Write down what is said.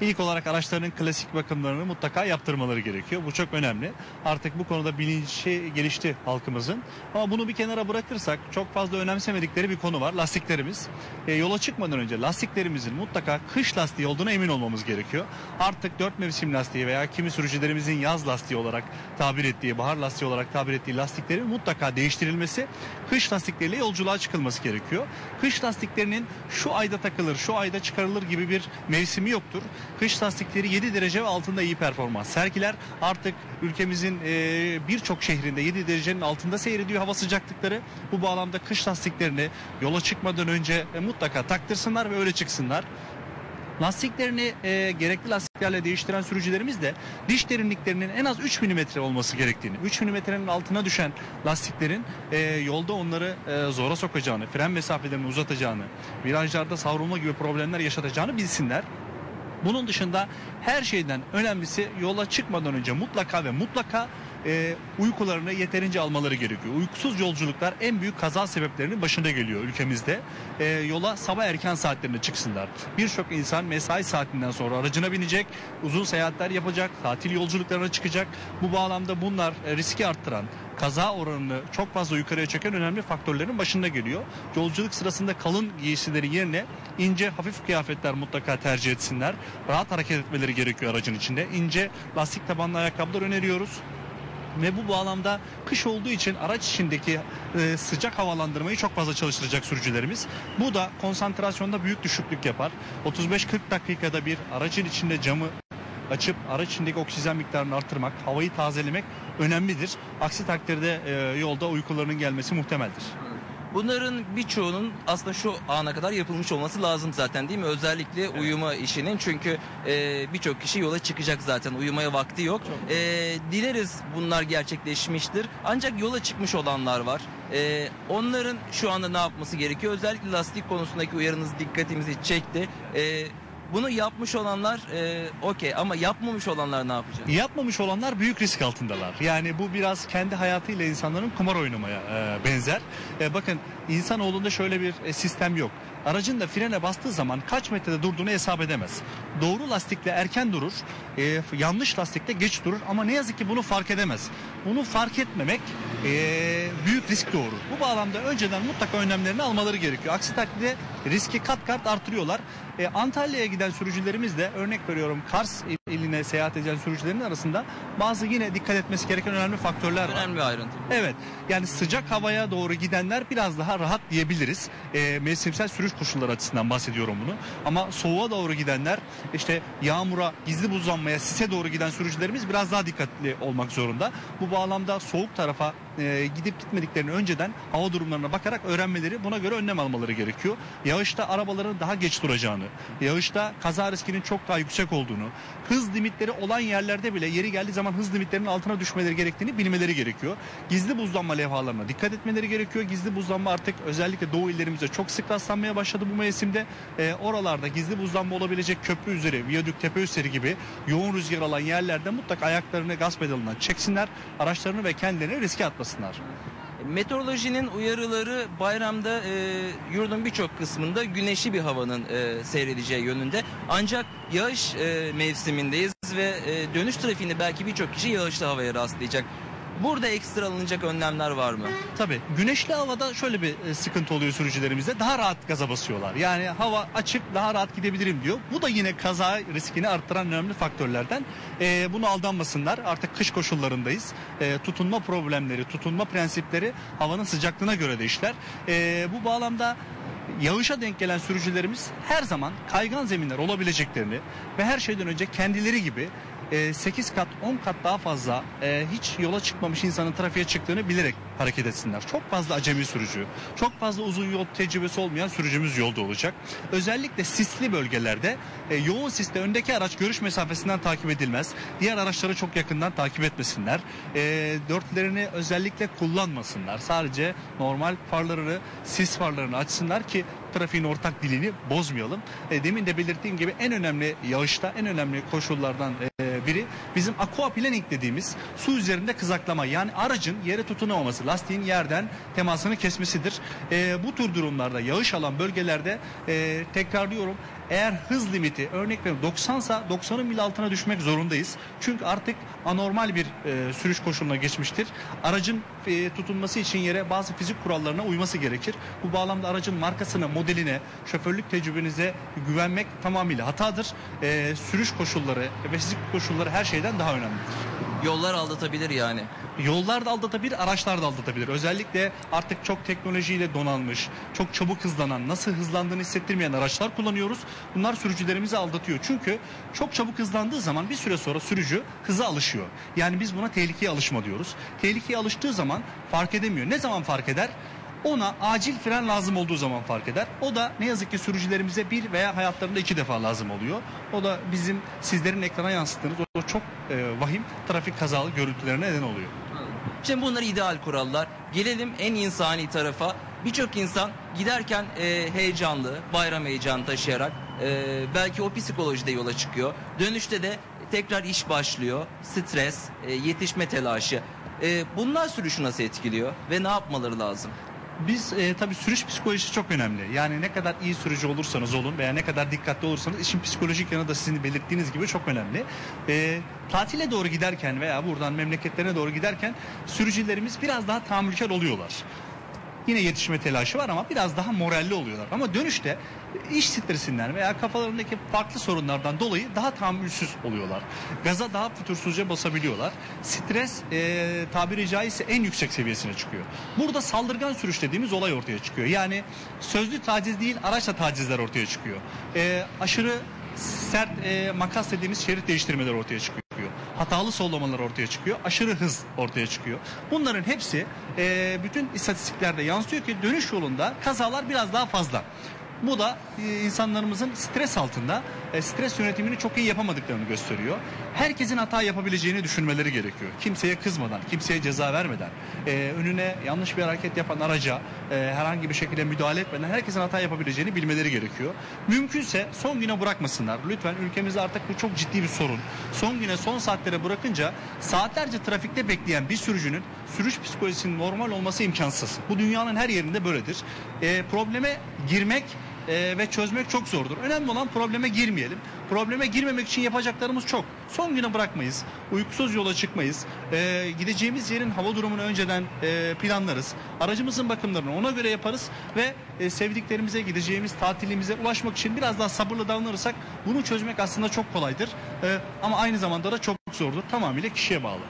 İlk olarak araçlarının klasik bakımlarını mutlaka yaptırmaları gerekiyor. Bu çok önemli. Artık bu konuda bilinci gelişti halkımızın. Ama bunu bir kenara bırakırsak çok fazla önemsemedikleri bir konu var. Lastiklerimiz. E, yola çıkmadan önce lastiklerimizin mutlaka kış lastiği olduğuna emin olmamız gerekiyor. Artık dört mevsim lastiği veya kimi sürücülerimizin yaz lastiği olarak tabir ettiği, bahar lastiği olarak tabir ettiği lastiklerin mutlaka değiştirilmesi, kış lastikleriyle yolculuğa çıkılması gerekiyor. Kış lastiklerinin şu ayda takılır, şu ayda çıkarılır gibi bir mevsimi yoktur. Kış lastikleri 7 derece altında iyi performans sergiler. Artık ülkemizin e, birçok şehrinde 7 derecenin altında seyrediyor hava sıcaklıkları. Bu bağlamda kış lastiklerini yola çıkmadan önce e, mutlaka taktırsınlar ve öyle çıksınlar. Lastiklerini e, gerekli lastiklerle değiştiren sürücülerimiz de diş derinliklerinin en az 3 mm olması gerektiğini, 3 mm'nin altına düşen lastiklerin e, yolda onları e, zora sokacağını, fren mesafelerini uzatacağını, virajlarda savrulma gibi problemler yaşatacağını bilsinler. Bunun dışında her şeyden önemlisi yola çıkmadan önce mutlaka ve mutlaka e, uykularını yeterince almaları gerekiyor. Uykusuz yolculuklar en büyük kaza sebeplerinin başında geliyor ülkemizde. E, yola sabah erken saatlerinde çıksınlar. Birçok insan mesai saatinden sonra aracına binecek, uzun seyahatler yapacak, tatil yolculuklarına çıkacak. Bu bağlamda bunlar e, riski arttıran, kaza oranını çok fazla yukarıya çeken önemli faktörlerin başında geliyor. Yolculuk sırasında kalın giysileri yerine ince hafif kıyafetler mutlaka tercih etsinler. Rahat hareket etmeleri gerekiyor aracın içinde. İnce lastik tabanlı ayakkabılar öneriyoruz ve bu bağlamda kış olduğu için araç içindeki e, sıcak havalandırmayı çok fazla çalıştıracak sürücülerimiz. Bu da konsantrasyonda büyük düşüklük yapar. 35-40 dakikada bir aracın içinde camı açıp araç içindeki oksijen miktarını artırmak, havayı tazelemek önemlidir. Aksi takdirde e, yolda uykularının gelmesi muhtemeldir. Bunların birçoğunun aslında şu ana kadar yapılmış olması lazım zaten değil mi? Özellikle uyuma işinin çünkü e, birçok kişi yola çıkacak zaten uyumaya vakti yok. E, dileriz bunlar gerçekleşmiştir. Ancak yola çıkmış olanlar var. E, onların şu anda ne yapması gerekiyor? Özellikle lastik konusundaki uyarınız dikkatimizi çekti. E, bunu yapmış olanlar e, okey ama yapmamış olanlar ne yapacak? Yapmamış olanlar büyük risk altındalar. Yani bu biraz kendi hayatıyla insanların kumar oynamaya e, benzer. E, bakın insanoğlunda şöyle bir e, sistem yok. Aracın da frene bastığı zaman kaç metrede durduğunu hesap edemez. Doğru lastikle erken durur, e, yanlış lastikle geç durur ama ne yazık ki bunu fark edemez. Bunu fark etmemek e, büyük risk doğurur. Bu bağlamda önceden mutlaka önlemlerini almaları gerekiyor. Aksi takdirde riski kat kat artırıyorlar. E, Antalya'ya giden sürücülerimiz de örnek veriyorum Kars iline seyahat eden sürücülerin arasında bazı yine dikkat etmesi gereken önemli faktörler var. Önemli bir ayrıntı. Evet yani sıcak havaya doğru gidenler biraz daha rahat diyebiliriz. E, mevsimsel sürüş koşulları açısından bahsediyorum bunu. Ama soğuğa doğru gidenler işte yağmura, gizli buzlanmaya, sise doğru giden sürücülerimiz biraz daha dikkatli olmak zorunda. Bu bağlamda soğuk tarafa e, gidip gitmediklerini önceden hava durumlarına bakarak öğrenmeleri buna göre önlem almaları gerekiyor. Yağışta arabaların daha geç duracağını, yağışta kaza riskinin çok daha yüksek olduğunu, hız limitleri olan yerlerde bile yeri geldiği zaman hız limitlerinin altına düşmeleri gerektiğini bilmeleri gerekiyor. Gizli buzlanma levhalarına dikkat etmeleri gerekiyor. Gizli buzlanma artık özellikle doğu illerimizde çok sık rastlanmaya başladı bu mevsimde. E, oralarda gizli buzlanma olabilecek köprü üzeri, viyadük tepe üzeri gibi yoğun rüzgar alan yerlerde mutlaka ayaklarını gaz pedalından çeksinler. Araçlarını ve kendilerini riske atmasınlar. Meteorolojinin uyarıları bayramda e, yurdun birçok kısmında güneşli bir havanın e, seyredeceği yönünde. Ancak yağış e, mevsimindeyiz ve e, dönüş trafiğinde belki birçok kişi yağışlı havaya rastlayacak. Burada ekstra alınacak önlemler var mı? Tabii güneşli havada şöyle bir e, sıkıntı oluyor sürücülerimizde. Daha rahat gaza basıyorlar. Yani hava açık daha rahat gidebilirim diyor. Bu da yine kaza riskini arttıran önemli faktörlerden. E, bunu aldanmasınlar. Artık kış koşullarındayız. E, tutunma problemleri, tutunma prensipleri havanın sıcaklığına göre de işler. E, bu bağlamda yağışa denk gelen sürücülerimiz her zaman kaygan zeminler olabileceklerini ve her şeyden önce kendileri gibi 8 kat 10 kat daha fazla e, hiç yola çıkmamış insanın trafiğe çıktığını bilerek hareket etsinler. Çok fazla acemi sürücü, çok fazla uzun yol tecrübesi olmayan sürücümüz yolda olacak. Özellikle sisli bölgelerde e, yoğun siste öndeki araç görüş mesafesinden takip edilmez. Diğer araçları çok yakından takip etmesinler. E, dörtlerini özellikle kullanmasınlar. Sadece normal farlarını, sis farlarını açsınlar ki trafiğin ortak dilini bozmayalım. E, demin de belirttiğim gibi en önemli yağışta en önemli koşullardan e, biri bizim aqua planning dediğimiz su üzerinde kızaklama yani aracın yere tutunamaması, lastiğin yerden temasını kesmesidir. E, bu tür durumlarda yağış alan bölgelerde e, tekrarlıyorum eğer hız limiti örnek veriyorum 90 sa 90'ın mil altına düşmek zorundayız. Çünkü artık anormal bir e, sürüş koşuluna geçmiştir. Aracın e, tutunması için yere bazı fizik kurallarına uyması gerekir. Bu bağlamda aracın markasına, modeline, şoförlük tecrübenize güvenmek tamamıyla hatadır. E, sürüş koşulları ve fizik koşulları her şeyden daha önemlidir. Yollar aldatabilir yani. Yollar da aldatabilir, araçlar da aldatabilir. Özellikle artık çok teknolojiyle donanmış, çok çabuk hızlanan, nasıl hızlandığını hissettirmeyen araçlar kullanıyoruz. Bunlar sürücülerimizi aldatıyor. Çünkü çok çabuk hızlandığı zaman bir süre sonra sürücü hıza alışıyor. Yani biz buna tehlikeye alışma diyoruz. Tehlikeye alıştığı zaman fark edemiyor. Ne zaman fark eder? Ona acil fren lazım olduğu zaman fark eder. O da ne yazık ki sürücülerimize bir veya hayatlarında iki defa lazım oluyor. O da bizim sizlerin ekrana yansıttığınız o çok e, vahim trafik kazalı görüntülerine neden oluyor. Şimdi bunlar ideal kurallar. Gelelim en insani tarafa. Birçok insan giderken e, heyecanlı, bayram heyecanı taşıyarak e, belki o psikolojide yola çıkıyor. Dönüşte de tekrar iş başlıyor. Stres, e, yetişme telaşı. E, bunlar sürüşü nasıl etkiliyor ve ne yapmaları lazım? Biz e, tabii sürüş psikolojisi çok önemli. Yani ne kadar iyi sürücü olursanız olun veya ne kadar dikkatli olursanız işin psikolojik yanı da sizin belirttiğiniz gibi çok önemli. E, tatile doğru giderken veya buradan memleketlerine doğru giderken sürücülerimiz biraz daha tahammülkar oluyorlar. Yine yetişme telaşı var ama biraz daha moralli oluyorlar. Ama dönüşte iş stresinden veya kafalarındaki farklı sorunlardan dolayı daha tahammülsüz oluyorlar. Gaza daha fütursuzca basabiliyorlar. Stres e, tabiri caizse en yüksek seviyesine çıkıyor. Burada saldırgan sürüş dediğimiz olay ortaya çıkıyor. Yani sözlü taciz değil araçla tacizler ortaya çıkıyor. E, aşırı sert e, makas dediğimiz şerit değiştirmeler ortaya çıkıyor. Hatalı sollamalar ortaya çıkıyor. Aşırı hız ortaya çıkıyor. Bunların hepsi e, bütün istatistiklerde yansıyor ki dönüş yolunda kazalar biraz daha fazla. Bu da e, insanlarımızın stres altında e, stres yönetimini çok iyi yapamadıklarını gösteriyor. Herkesin hata yapabileceğini düşünmeleri gerekiyor. Kimseye kızmadan, kimseye ceza vermeden, e, önüne yanlış bir hareket yapan araca herhangi bir şekilde müdahale etmeden herkesin hata yapabileceğini bilmeleri gerekiyor. Mümkünse son güne bırakmasınlar. Lütfen ülkemizde artık bu çok ciddi bir sorun. Son güne, son saatlere bırakınca saatlerce trafikte bekleyen bir sürücünün sürüş psikolojisinin normal olması imkansız. Bu dünyanın her yerinde böyledir. E, probleme girmek e, ve çözmek çok zordur. Önemli olan probleme girmeyelim. Probleme girmemek için yapacaklarımız çok. Son güne bırakmayız. Uykusuz yola çıkmayız. E, gideceğimiz yerin hava durumunu önceden e, planlarız. Aracımızın bakımlarını ona göre yaparız ve e, sevdiklerimize gideceğimiz tatilimize ulaşmak için biraz daha sabırlı davranırsak bunu çözmek aslında çok kolaydır. E, ama aynı zamanda da çok zordur. Tamamıyla kişiye bağlı.